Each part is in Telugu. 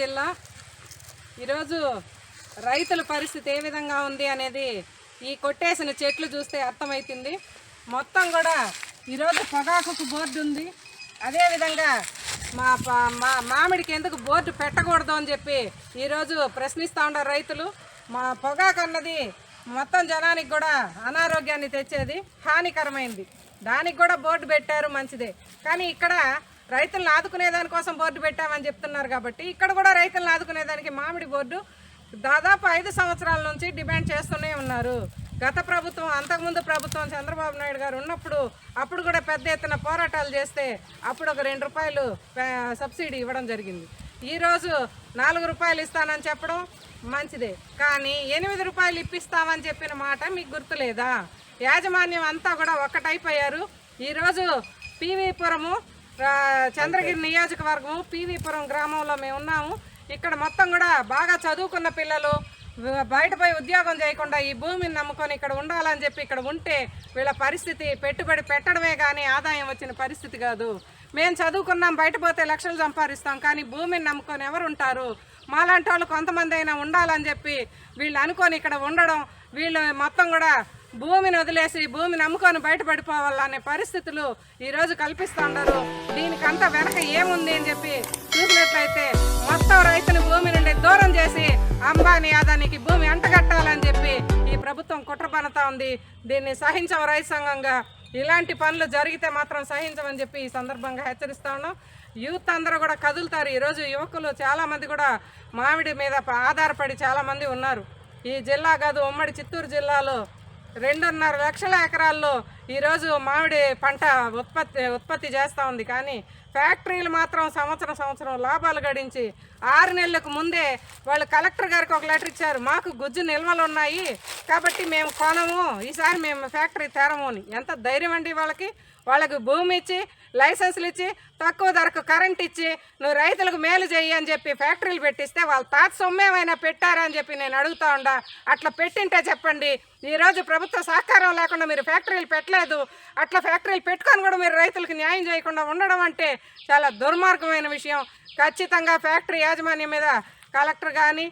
జిల్లా. ఈరోజు రైతుల పరిస్థితి ఏ విధంగా ఉంది అనేది ఈ కొట్టేసిన చెట్లు చూస్తే అర్థమవుతుంది మొత్తం కూడా ఈరోజు పొగాకుకు బోర్డు ఉంది. అదేవిధంగా మా మా మామిడికి ఎందుకు బోర్డు పెట్టకూడదు అని చెప్పి ఈరోజు ప్రశ్నిస్తూ ఉన్నారు రైతులు. మా పొగాకు అన్నది మొత్తం జనానికి కూడా అనారోగ్యాన్ని తెచ్చేది హానికరమైంది. దానికి కూడా బోర్డు పెట్టారు మంచిదే. కానీ ఇక్కడ రైతులను ఆదుకునే దానికోసం బోర్డు పెట్టామని చెప్తున్నారు కాబట్టి ఇక్కడ కూడా రైతులను ఆదుకునేదానికి మామిడి బోర్డు దాదాపు ఐదు సంవత్సరాల నుంచి డిమాండ్ చేస్తూనే ఉన్నారు. గత ప్రభుత్వం అంతకుముందు ప్రభుత్వం చంద్రబాబు నాయుడు గారు ఉన్నప్పుడు అప్పుడు కూడా పెద్ద ఎత్తున పోరాటాలు చేస్తే అప్పుడు ఒక రెండు రూపాయలు సబ్సిడీ ఇవ్వడం జరిగింది. ఈరోజు నాలుగు రూపాయలు ఇస్తానని చెప్పడం మంచిదే. కానీ ఎనిమిది రూపాయలు ఇప్పిస్తామని చెప్పిన మాట మీకు గుర్తులేదా? యాజమాన్యం అంతా కూడా ఒక్కటైపోయారు ఈరోజు పీవీపురము చంద్రగిరి నియోజకవర్గం పీవీపురం గ్రామంలో మేము ఉన్నాము. ఇక్కడ మొత్తం కూడా బాగా చదువుకున్న పిల్లలు బయటపై ఉద్యోగం చేయకుండా ఈ భూమిని నమ్ముకొని ఇక్కడ ఉండాలని చెప్పి ఇక్కడ ఉంటే వీళ్ళ పరిస్థితి పెట్టుబడి పెట్టడమే కానీ ఆదాయం వచ్చిన పరిస్థితి కాదు. మేము చదువుకున్నాం బయట పోతే లక్షలు సంపాదిస్తాం కానీ భూమిని నమ్ముకొని ఎవరు ఉంటారు? మాలాంటి వాళ్ళు కొంతమంది అయినా ఉండాలని చెప్పి వీళ్ళు అనుకొని ఇక్కడ ఉండడం వీళ్ళు మొత్తం కూడా భూమిని వదిలేసి భూమిని అమ్ముకొని బయటపడిపోవాలనే పరిస్థితులు ఈరోజు కల్పిస్తుండరు దీనికంతా వెనక ఏముంది అని చెప్పి చూసినట్లయితే మొత్తం రైతుని భూమి నుండి దూరం చేసి అంబానీ అదానికి భూమి అంటగట్టాలని చెప్పి ఈ ప్రభుత్వం కుట్ర పనుతా ఉంది. దీన్ని సహించవ రైతు సంఘంగా. ఇలాంటి పనులు జరిగితే మాత్రం సహించమని చెప్పి ఈ సందర్భంగా హెచ్చరిస్తా ఉన్నాం. యూత్ అందరూ కూడా కదులుతారు. ఈరోజు యువకులు చాలామంది కూడా మామిడి మీద ఆధారపడి చాలామంది ఉన్నారు. ఈ జిల్లా కాదు ఉమ్మడి చిత్తూరు జిల్లాలో రెండున్నర లక్షల ఎకరాల్లో ఈరోజు మామిడి పంట ఉత్పత్తి ఉత్పత్తి చేస్తూ ఉంది. కానీ ఫ్యాక్టరీలు మాత్రం సంవత్సరం సంవత్సరం లాభాలు గడించి ఆరు నెలలకు ముందే వాళ్ళు కలెక్టర్ గారికి ఒక లెటర్ ఇచ్చారు. మాకు గుజ్జు నిల్వలు ఉన్నాయి కాబట్టి మేము కొనము. ఈసారి మేము ఫ్యాక్టరీ తెరము అని. ఎంత ధైర్యం అండి వాళ్ళకి? వాళ్ళకి భూమి ఇచ్చి లైసెన్సులు ఇచ్చి తక్కువ ధరకు కరెంట్ ఇచ్చి నువ్వు రైతులకు మేలు చేయి అని చెప్పి ఫ్యాక్టరీలు పెట్టిస్తే వాళ్ళు తాత సొమ్మేమైనా పెట్టారా అని చెప్పి నేను అడుగుతా ఉండా. అట్లా పెట్టింటే చెప్పండి. ఈరోజు ప్రభుత్వ సహకారం లేకుండా మీరు ఫ్యాక్టరీలు పెట్టలేదు. అట్లా ఫ్యాక్టరీలు పెట్టుకొని కూడా మీరు రైతులకు న్యాయం చేయకుండా ఉండడం అంటే చాలా దుర్మార్గమైన విషయం. ఖచ్చితంగా ఫ్యాక్టరీ యాజమాన్యం మీద కలెక్టర్ కానీ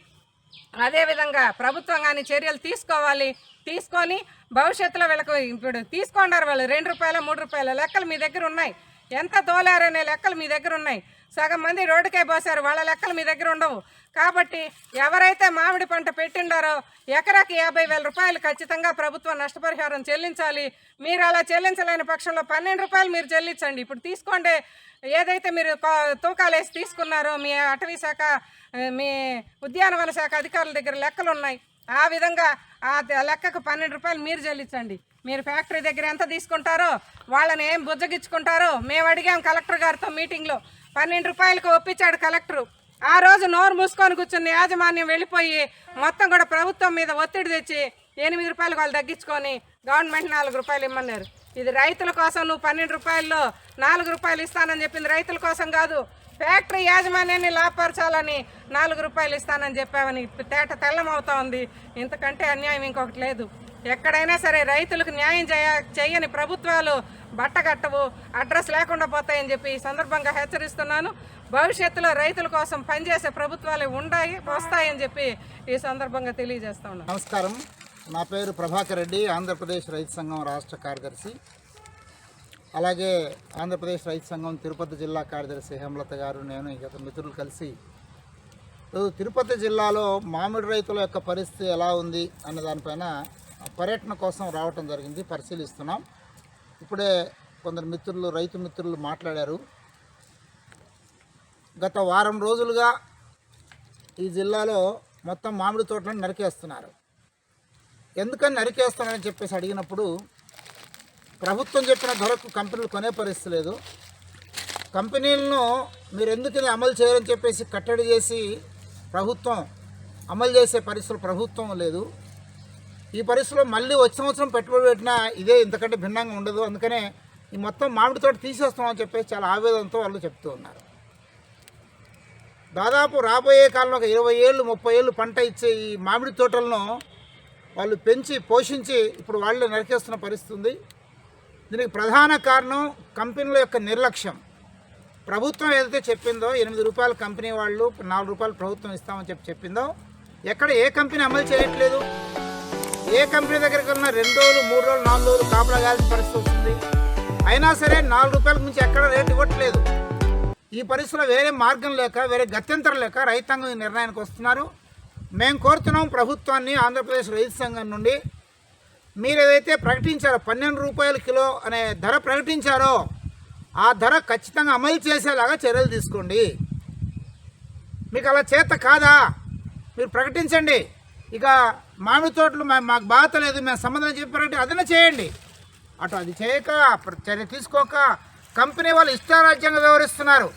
అదేవిధంగా ప్రభుత్వం కానీ చర్యలు తీసుకోవాలి. తీసుకొని భవిష్యత్తులో వీళ్ళకు ఇప్పుడు తీసుకున్నారు వాళ్ళు. రెండు రూపాయల మూడు రూపాయల లెక్కలు మీ దగ్గర ఉన్నాయి. ఎంత తోలారనే లెక్కలు మీ దగ్గర ఉన్నాయి. సగం మంది రోడ్డుకే పోసారు వాళ్ళ లెక్కలు మీ దగ్గర ఉండవు. కాబట్టి ఎవరైతే మామిడి పంట పెట్టిండారో ఎకరాకి యాభై వేల రూపాయలు ఖచ్చితంగా ప్రభుత్వం నష్టపరిహారం చెల్లించాలి. మీరు అలా చెల్లించలేని పక్షంలో పన్నెండు రూపాయలు మీరు చెల్లించండి. ఇప్పుడు తీసుకోండి. ఏదైతే మీరు తూకాలు వేసి తీసుకున్నారో మీ అటవీ శాఖ మీ ఉద్యానవన శాఖ అధికారుల దగ్గర లెక్కలు ఉన్నాయి. ఆ విధంగా ఆ లెక్కకు పన్నెండు రూపాయలు మీరు చెల్లించండి. మీరు ఫ్యాక్టరీ దగ్గర ఎంత తీసుకుంటారో వాళ్ళని ఏం బుజ్జగించుకుంటారో మేము అడిగాం కలెక్టర్ గారితో మీటింగ్లో. పన్నెండు రూపాయలకు ఒప్పించాడు కలెక్టరు. ఆ రోజు నోరు మూసుకొని కూర్చున్న యాజమాన్యం వెళ్ళిపోయి మొత్తం కూడా ప్రభుత్వం మీద ఒత్తిడి తెచ్చి ఎనిమిది రూపాయలు వాళ్ళు తగ్గించుకొని గవర్నమెంట్ నాలుగు రూపాయలు ఇమ్మన్నారు. ఇది రైతుల కోసం నువ్వు పన్నెండు రూపాయల్లో నాలుగు రూపాయలు ఇస్తానని చెప్పింది రైతుల కోసం కాదు. ఫ్యాక్టరీ యాజమాన్యాన్ని లాభపరచాలని నాలుగు రూపాయలు ఇస్తానని చెప్పామని తేట తెల్లమవుతా ఉంది. ఇంతకంటే అన్యాయం ఇంకొకటి లేదు. ఎక్కడైనా సరే రైతులకు న్యాయం చేయ చేయని ప్రభుత్వాలు బట్టగట్టవు అడ్రస్ లేకుండా పోతాయని చెప్పి ఈ సందర్భంగా హెచ్చరిస్తున్నాను. భవిష్యత్తులో రైతుల కోసం పనిచేసే ప్రభుత్వాలు ఉండాయి వస్తాయని చెప్పి ఈ సందర్భంగా తెలియజేస్తా ఉన్నాను. నమస్కారం. నా పేరు ప్రభాకర్ రెడ్డి ఆంధ్రప్రదేశ్ రైతు సంఘం రాష్ట్ర కార్యదర్శి. అలాగే ఆంధ్రప్రదేశ్ రైతు సంఘం తిరుపతి జిల్లా కార్యదర్శి హేమలత గారు నేను గత మిత్రులు కలిసి తిరుపతి జిల్లాలో మామిడి రైతుల యొక్క పరిస్థితి ఎలా ఉంది అన్న దానిపైన పర్యటన కోసం రావటం జరిగింది పరిశీలిస్తున్నాం. ఇప్పుడే కొందరు మిత్రులు రైతు మిత్రులు మాట్లాడారు. గత వారం రోజులుగా ఈ జిల్లాలో మొత్తం మామిడి తోటలను నరికేస్తున్నారు. ఎందుకని నరికేస్తున్నారని చెప్పేసి అడిగినప్పుడు ప్రభుత్వం చెప్పిన ధరకు కంపెనీలు కొనే పరిస్థితి లేదు కంపెనీలను మీరు ఎందుకు ఇది అమలు చేయరని చెప్పేసి కట్టడి చేసి ప్రభుత్వం అమలు చేసే పరిస్థితులు ప్రభుత్వం లేదు. ఈ పరిస్థితిలో మళ్ళీ వచ్చే సంవత్సరం పెట్టుబడి పెట్టినా ఇదే ఇంతకంటే భిన్నంగా ఉండదు. అందుకనే ఈ మొత్తం మామిడి తోట తీసేస్తామని చెప్పేసి చాలా ఆవేదనతో వాళ్ళు చెప్తూ ఉన్నారు. దాదాపు రాబోయే కాలంలో ఒక ఇరవై ఏళ్ళు ముప్పై ఏళ్ళు పంట ఇచ్చే ఈ మామిడి తోటలను వాళ్ళు పెంచి పోషించి ఇప్పుడు వాళ్ళే నరికేస్తున్న పరిస్థితి ఉంది. దీనికి ప్రధాన కారణం కంపెనీల యొక్క నిర్లక్ష్యం. ప్రభుత్వం ఏదైతే చెప్పిందో ఎనిమిది రూపాయలు కంపెనీ వాళ్ళు నాలుగు రూపాయలు ప్రభుత్వం ఇస్తామని చెప్పి చెప్పిందో ఎక్కడ ఏ కంపెనీ అమలు చేయట్లేదు. ఏ కంపెనీ దగ్గరికి ఉన్న రెండు రోజులు మూడు రోజులు నాలుగు రోజులు కాపలా కాల్సిన పరిస్థితి వస్తుంది. అయినా సరే నాలుగు రూపాయలకు మించి ఎక్కడ రేటు ఇవ్వట్లేదు. ఈ పరిస్థితిలో వేరే మార్గం లేక వేరే గత్యంతరం లేక రైతాంగం నిర్ణయానికి వస్తున్నారు. మేము కోరుతున్నాం ప్రభుత్వాన్ని ఆంధ్రప్రదేశ్ రైతు సంఘం నుండి మీరు ఏదైతే ప్రకటించారో పన్నెండు రూపాయల కిలో అనే ధర ప్రకటించారో ఆ ధర ఖచ్చితంగా అమలు చేసేలాగా చర్యలు తీసుకోండి. మీకు అలా చేత కాదా? మీరు ప్రకటించండి. ఇక మామిడి తోటలు మాకు బాధ లేదు మేము సంబంధం చెప్పారంటే అదన చేయండి. అటు అది చేయక చర్య తీసుకోక కంపెనీ వాళ్ళు ఇష్టారాజ్యంగా వ్యవహరిస్తున్నారు.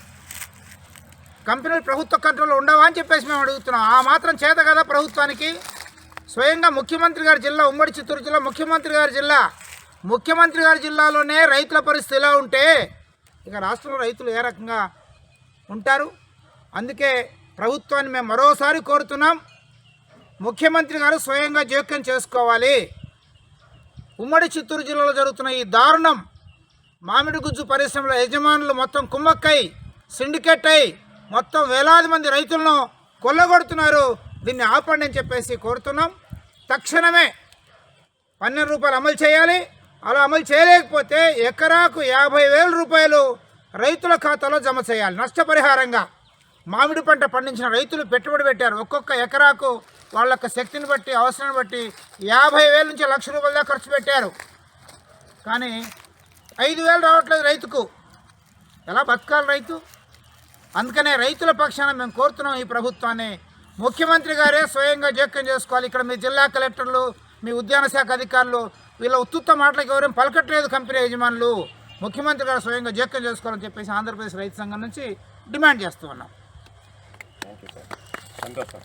కంపెనీలు ప్రభుత్వ కంట్రోల్లో ఉండవా అని చెప్పేసి మేము అడుగుతున్నాం. ఆ మాత్రం చేత కదా ప్రభుత్వానికి? స్వయంగా ముఖ్యమంత్రి గారి జిల్లా ఉమ్మడి చిత్తూరు జిల్లా ముఖ్యమంత్రి గారి జిల్లా ముఖ్యమంత్రి గారి జిల్లాలోనే రైతుల పరిస్థితి ఎలా ఉంటే ఇక రాష్ట్రంలో రైతులు ఏ రకంగా ఉంటారు? అందుకే ప్రభుత్వాన్ని మేము మరోసారి కోరుతున్నాం ముఖ్యమంత్రి గారు స్వయంగా జోక్యం చేసుకోవాలి. ఉమ్మడి చిత్తూరు జిల్లాలో జరుగుతున్న ఈ దారుణం మామిడి గుజ్జు పరిశ్రమల యజమానులు మొత్తం కుమ్మక్కై సిండికేట్ అయి మొత్తం వేలాది మంది రైతులను కొల్లగొడుతున్నారు. దీన్ని ఆపండి అని చెప్పేసి కోరుతున్నాం. తక్షణమే పన్నెండు రూపాయలు అమలు చేయాలి. అలా అమలు చేయలేకపోతే ఎకరాకు యాభై వేల రూపాయలు రైతుల ఖాతాలో జమ చేయాలి. నష్టపరిహారంగా మామిడి పంట పండించిన రైతులు పెట్టుబడి పెట్టారు. ఒక్కొక్క ఎకరాకు వాళ్ళ యొక్క శక్తిని బట్టి అవసరాన్ని బట్టి యాభై వేల నుంచి లక్ష రూపాయల దాకా ఖర్చు పెట్టారు. కానీ ఐదు వేలు రావట్లేదు రైతుకు. ఎలా బతకాలి రైతు? అందుకనే రైతుల పక్షాన మేము కోరుతున్నాం ఈ ప్రభుత్వాన్ని ముఖ్యమంత్రి గారే స్వయంగా జోక్యం చేసుకోవాలి ఇక్కడ మీ జిల్లా కలెక్టర్లు మీ ఉద్యాన శాఖ అధికారులు వీళ్ళ ఉత్తుత్త మాటలకు ఎవరేం పలకట్లేదు కంపెనీ యజమానులు ముఖ్యమంత్రి గారు స్వయంగా జోక్యం చేసుకోవాలని చెప్పేసి ఆంధ్రప్రదేశ్ రైతు సంఘం నుంచి డిమాండ్ చేస్తూ ఉన్నాం సంతోషం